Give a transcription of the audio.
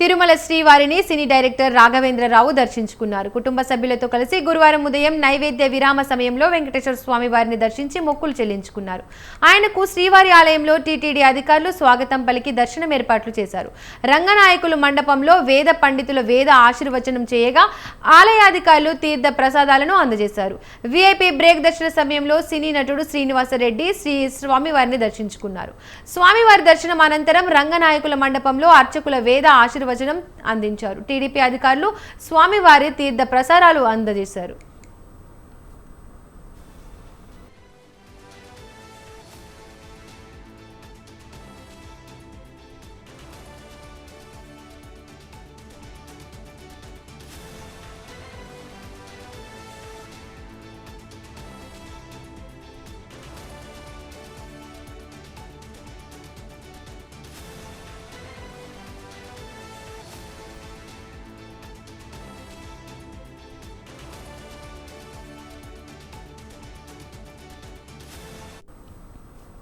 తిరుమల శ్రీవారిని సినీ డైరెక్టర్ రాఘవేంద్రరావు దర్శించుకున్నారు. కుటుంబ సభ్యులతో కలిసి గురువారం ఉదయం నైవేద్య విరామ సమయంలో వెంకటేశ్వర స్వామి వారిని దర్శించి మొక్కులు చెల్లించుకున్నారు. ఆయనకు శ్రీవారి ఆలయంలో టీటీడీ అధికారులు స్వాగతం పలికి దర్శనం ఏర్పాట్లు చేశారు. రంగనాయకులు మండపంలో వేద పండితుల వేద ఆశీర్వచనం చేయగా ఆలయాధికారులు తీర్థ ప్రసాదాలను అందజేశారు. విఐపి బ్రేక్ దర్శన సమయంలో సినీ నటుడు శ్రీనివాసరెడ్డి శ్రీ స్వామివారిని దర్శించుకున్నారు. స్వామివారి దర్శనం అనంతరం రంగనాయకుల మండపంలో అర్చకుల వేద ఆశీర్వచనం అందించారు. టీడీపీ అధికారులు స్వామివారి తీర్థ ప్రసారాలు అందజేశారు.